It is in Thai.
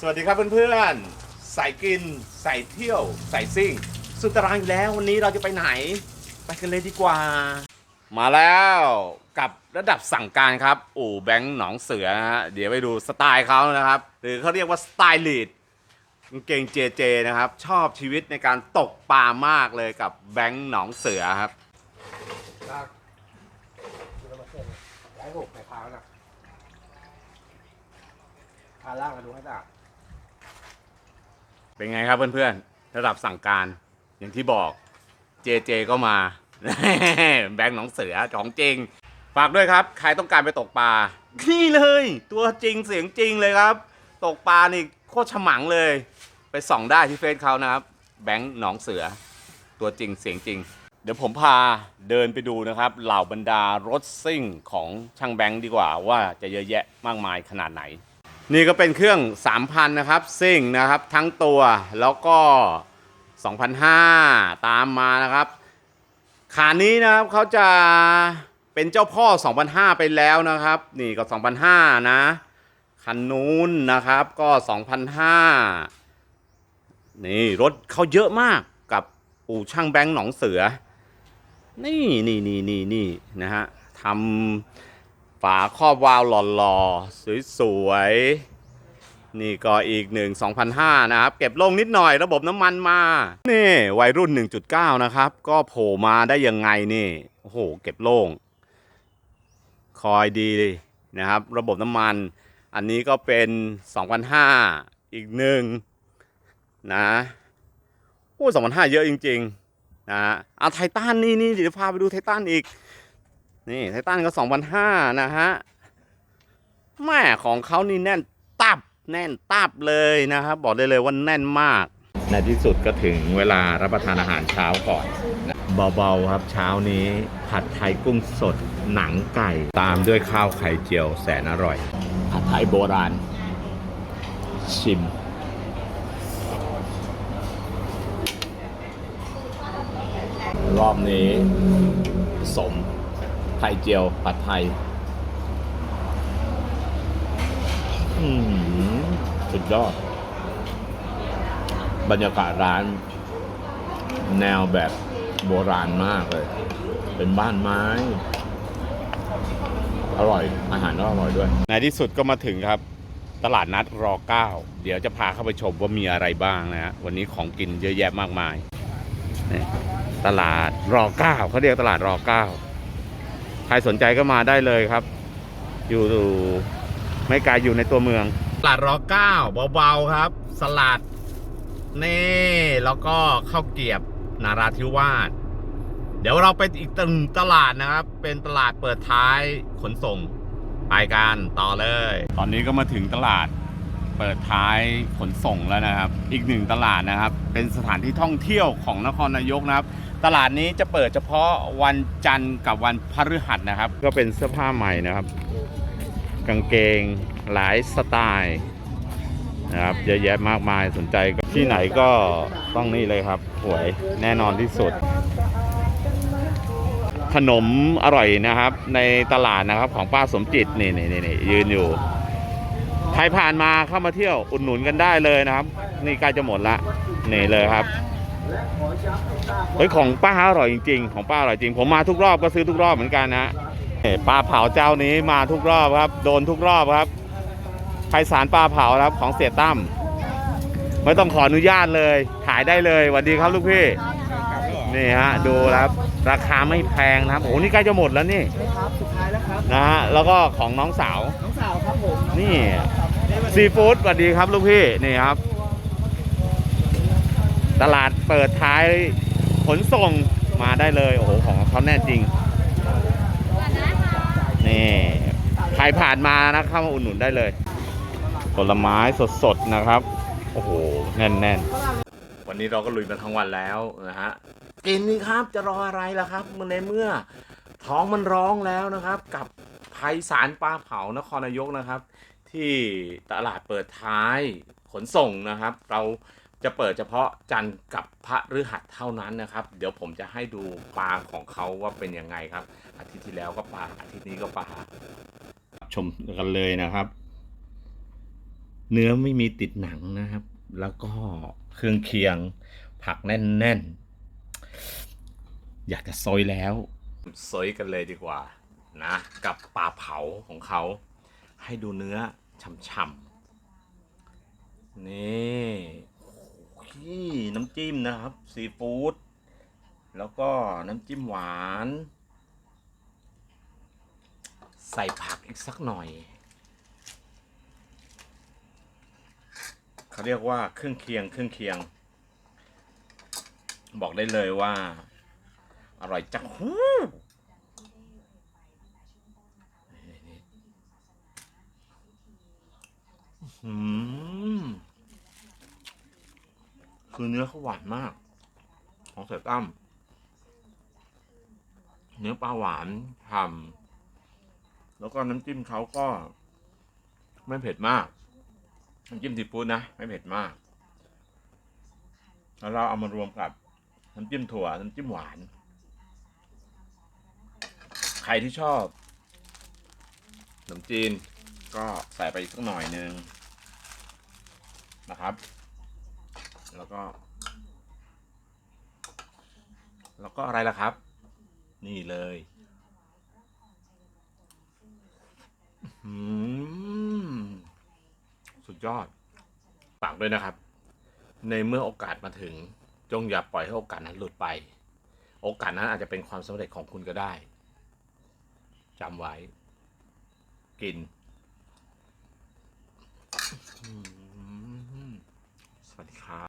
สวัสดีครับเพื่อนๆใส่กินใส่เที่ยวใส่ซิ่ง สุดตารางอยู่แล้ววันนี้เราจะไปไหน ไปกันเลยดีกว่า มาแล้วกับระดับสั่งการครับ อู่แบงค์หนองเสือนะฮะเดี๋ยวไปดูสไตล์เขานะครับ หรือเขาเรียกว่าสไตล์ลีดเก่งเจเจนะครับ ชอบชีวิตในการตกปลามากเลยกับแบงค์หนองเสือครับลากดูมาเส้นย้ายหกใส่พาแล้วนะพาล่างมาดูให้ตา เป็นไงครับเพื่อนๆ ระดับสั่งการอย่างที่บอกเจเจก็มา แบงค์หนองเสือของจริง ฝากด้วยครับ ใครต้องการไปตกปลานี่เลย ตัวจริงเสียงจริงเลยครับ ตกปลานี่โคตรฉมังเลย ไปส่องได้ที่เฟซเขานะครับ แบงค์หนองเสือ ตัวจริงเสียงจริง เดี๋ยวผมพาเดินไปดูนะครับ เหล่าบรรดารถซิ่งของช่างแบงค์ดีกว่าว่าจะเยอะแยะมากมายขนาดไหน นี่ก็เป็นเครื่อง 3,000 นะครับซิ่งนะครับทั้งตัวแล้วก็2,500ตามมานะครับ ขานี้นะครับเขาจะเป็นเจ้าพ่อ2,500ไปแล้วนะครับ นี่ก็2,500นะคันนู้นนะครับก็2,500นี่รถเขาเยอะมากกับอู่ช่างแบงค์หนองเสือ นี่นี่นี่นี่นี่นะฮะทำ ฝาครอบวาล์วหล่อๆ สวยๆ นี่ก็อีกหนึ่ง2,500นะครับ เก็บลงนิดหน่อยระบบน้ำมันมา นี่วัยรุ่น 1.9 นะครับ ก็โผล่มาได้ยังไงนี่ โอ้โห เก็บโล่งคอยดีนะครับ ระบบน้ำมัน อันนี้ก็เป็น2,500อีกหนึ่งนะโอ้2,500เยอะจริง ๆ นะเอาไททันนี่นี่เดี๋ยวพาไปดูไททันอีก นี่ไททันก็2,500นะฮะแม่ของเขานี่แน่นตับแน่นตับเลยนะครับ บอกได้เลยว่าแน่นมาก ในที่สุดก็ถึงเวลารับประทานอาหารเช้าก่อน เบาๆครับเช้านี้ผัดไทยกุ้งสดหนังไก่ ตามด้วยข้าวไข่เจียวแสนอร่อย ผัดไทยโบราณ ชิม รอบนี้สม ไข่เจียวผัดไทยอืมสุดยอด บรรยากาศร้าน แนวแบบโบราณมากเลย เป็นบ้านไม้ อร่อย อาหารก็อร่อยด้วย ในที่สุดก็มาถึงครับ ตลาดนัดรอเก้า เดี๋ยวจะพาเข้าไปชมว่ามีอะไรบ้างนะฮะ วันนี้ของกินเยอะแยะมากมาย ตลาดรอเก้าเขาเรียกตลาดรอเก้า ใครสนใจก็มาได้เลยครับ อยู่ไม่ไกลอยู่ในตัวเมืองตลาดรอเก้าเบาๆครับ สลัดนี่แล้วก็ข้าวเกรียบนาราธิวาสเดี๋ยวเราไปอีกตึงตลาดนะครับ เป็นตลาดเปิดท้ายขนส่งไปกันต่อเลย ตอนนี้ก็มาถึงตลาดเปิดท้ายขนส่งแล้วนะครับ อีกหนึ่งตลาดนะครับ เป็นสถานที่ท่องเที่ยวของนครนายกนะครับ ตลาดนี้จะเปิดเฉพาะวันจันทร์กับวันพฤหัสนะครับ ก็เป็นเสื้อผ้าใหม่นะครับ กางเกงหลายสไตล์นะครับเยอะแยะมากมายสนใจที่ไหนก็ต้องนี่เลยครับหวยแน่นอนที่สุด ขนมอร่อยนะครับ ในตลาดนะครับของป้าสมจิตนี่นี่นี่นี่ยืนอยู่ใครผ่านมาเข้ามาเที่ยวอุดหนุนกันได้เลยนะครับ นี่ใกล้จะหมดละนี่เลยครับ เฮ้ยของป้าอร่อยจริงๆ ของป้าอร่อยจริง ผมมาทุกรอบก็ซื้อทุกรอบเหมือนกันนะเอ้ยปลาเผาเจ้านี้มาทุกรอบครับ โดนทุกรอบครับไพศาลปลาเผาครับของเสียตั้มไม่ต้องขออนุญาตเลยขายได้เลยสวัสดีครับลูกพี่นี่ฮะดูครับราคาไม่แพงนะครับโอ้โหนี่ใกล้จะหมดแล้วนี่ครับสุดท้ายแล้วครับนะฮะแล้วก็ของน้องสาวน้องสาวครับผมนี่ซีฟู้ดสวัสดีครับลูกพี่นี่ครับ ตลาดเปิดท้ายขนส่งมาได้เลย โอ้โห ของเขาแน่จริง นี่ ใครผ่านมานะเข้ามาอุดหนุนได้เลย ผลไม้สดๆนะครับ โอ้โห แน่นๆ วันนี้เราก็ลุยมาทั้งวันแล้วนะฮะ กินนี่ครับจะรออะไรล่ะครับในเมื่อท้องมันร้องแล้วนะครับ กับไพศาลปลาเผานครนายกนะครับ ที่ตลาดเปิดท้ายขนส่งนะครับ เรา จะเปิดเฉพาะจันทร์กับพระฤหัสเท่านั้นนะครับ เดี๋ยวผมจะให้ดูปลาของเขาว่าเป็นยังไงครับ อาทิตย์ที่แล้วก็ปลาอาทิตย์นี้ก็ปลาชมกันเลยนะครับ เนื้อไม่มีติดหนังนะครับ แล้วก็เครื่องเคียง ผักแน่นๆ อยากจะซอยแล้วซอยกันเลยดีกว่านะ กับปลาเผาของเขา ให้ดูเนื้อช่ำๆนี่ โอ้น้ำจิ้มนะครับซีฟู้ดแล้วก็น้ำจิ้มหวาน ใส่ผักอีกสักหน่อย เขาเรียกว่าเครื่องเคียงเครื่องเคียง บอกได้เลยว่า อร่อยจังหูอืม คือเนื้อเขาหวานมาก ของเสือตั้มเนื้อปลาหวานทำแล้วก็น้ำจิ้มเขาก็ ไม่เผ็ดมาก น้ำจิ้มซีฟู้ดนะ ไม่เผ็ดมาก แล้วเราเอามารวมกับน้ำจิ้มถั่ว น้ำจิ้มหวาน ใครที่ชอบขนมจีนก็ใส่ไปสักหน่อยหนึ่งนะครับ แล้วก็ แล้วก็อะไรล่ะครับ นี่เลยสุดยอดฝากด้วยนะครับ ในเมื่อโอกาสมาถึง จงอย่าปล่อยให้โอกาสนั้นหลุดไป โอกาสนั้นอาจจะเป็นความสำเร็จของคุณก็ได้จำไว้ กินสวัสดีครับ